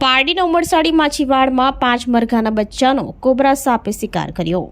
પારડીના ઉમરસાડી માછીવાડમાં પાંચ મરઘાના બચ્ચાનો કોબરા સાપે શિકાર કર્યો.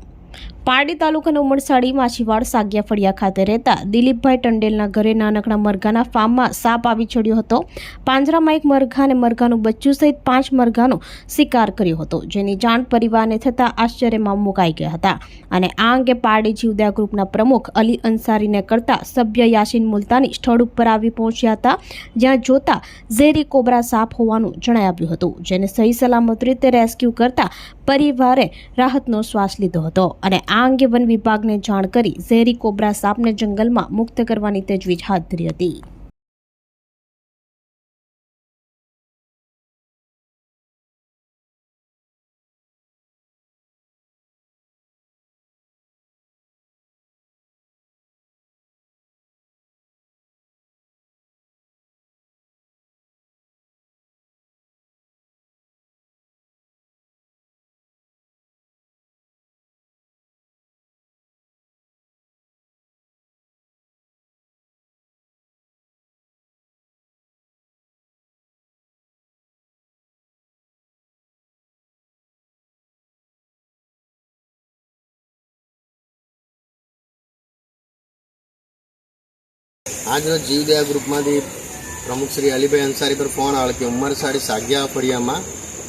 પારડી તાલુકાના ઉમરસાડી માછીવાડ સાગ્યા ફળિયા ખાતે રહેતા દિલીપભાઈ ટંડેલના ઘરે નાનકડા મરઘાના ફાર્મમાં સાપ આવી ચડ્યો હતો. પાંજરામાં એક મરઘા અને મરઘાનું બચ્ચું સહિત પાંચ મરઘાનો શિકાર કર્યો હતો, જેની જાણ પરિવારને થતાં આશ્ચર્યમાં મુકાઈ ગયા હતા. અને આ અંગે પારડી જીવદયા ગ્રુપના પ્રમુખ અલી અંસારીને કરતા સભ્ય યાસીન મુલતાની સ્થળ ઉપર આવી પહોંચ્યા હતા, જ્યાં જોતા ઝેરી કોબરા સાપ હોવાનું જણાવ્યું હતું, જેને સહી સલામત રીતે રેસ્ક્યુ કરતા પરિવારે રાહતનો શ્વાસ લીધો હતો. અને આ અંગે વન વિભાગને જાણ કરી ઝેરી કોબ્રા સાપને જંગલમાં મુક્ત કરવાની તજવીજ હાથ ધરી હતી. આજરોજ જીવદયા ગ્રુપમાંથી પ્રમુખ શ્રી અલીભાઈ અંસારી પર ફોન આવે કે ઉમરસાડી સાગ્યા ફળિયામાં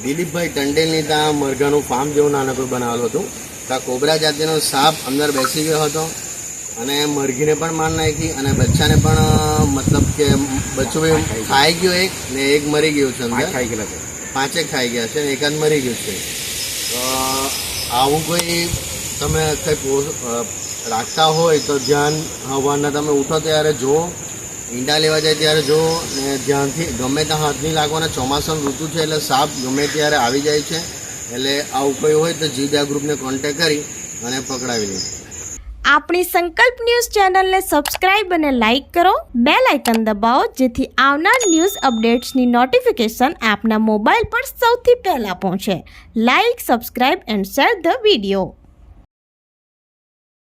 દિલીપભાઈ ટંડેલની ત્યાં મરઘાનું ફાર્મ જેવું નાનકડું બનાવેલું હતું. ત્યાં કોબરા જાતિનો સાપ અંદર બેસી ગયો હતો અને મરઘીને પણ માર નાખી અને બચ્ચાને પણ મતલબ કે બચ્ચું ખાઈ ગયો એક ને એક મરી ગયું છે અંદર. ખાઈ ગયેલા છે. પાંચેક ખાઈ ગયા છે ને એકાદ મરી ગયું છે. તો આવું કોઈ તમે કંઈક રાખતા હોય તો ધ્યાન હવાના તમે ઉઠો ત્યારે જુઓ, ઈંડા લેવા જાય ત્યારે જુઓ, ને ધ્યાનથી ગમે ત્યાં હાથ નહીં લાગવાના ચોમાસાનું ઋતુ છે એટલે સાપ ગમે ત્યારે આવી જાય છે, એટલે આવું કોઈ હોય તો જીવદયા ગ્રુપને કોન્ટેક કરી અને પકડાવી લે. આપણી સંકલ્પ ન્યૂઝ ચેનલને સબસ્ક્રાઇબ અને લાઇક કરો બે લાઇકન દબાવો, જેથી આવનાર ન્યૂઝ અપડેટ્સની નોટિફિકેશન આપના મોબાઈલ પર સૌથી પહેલાં પહોંચે. Like, subscribe and share the video.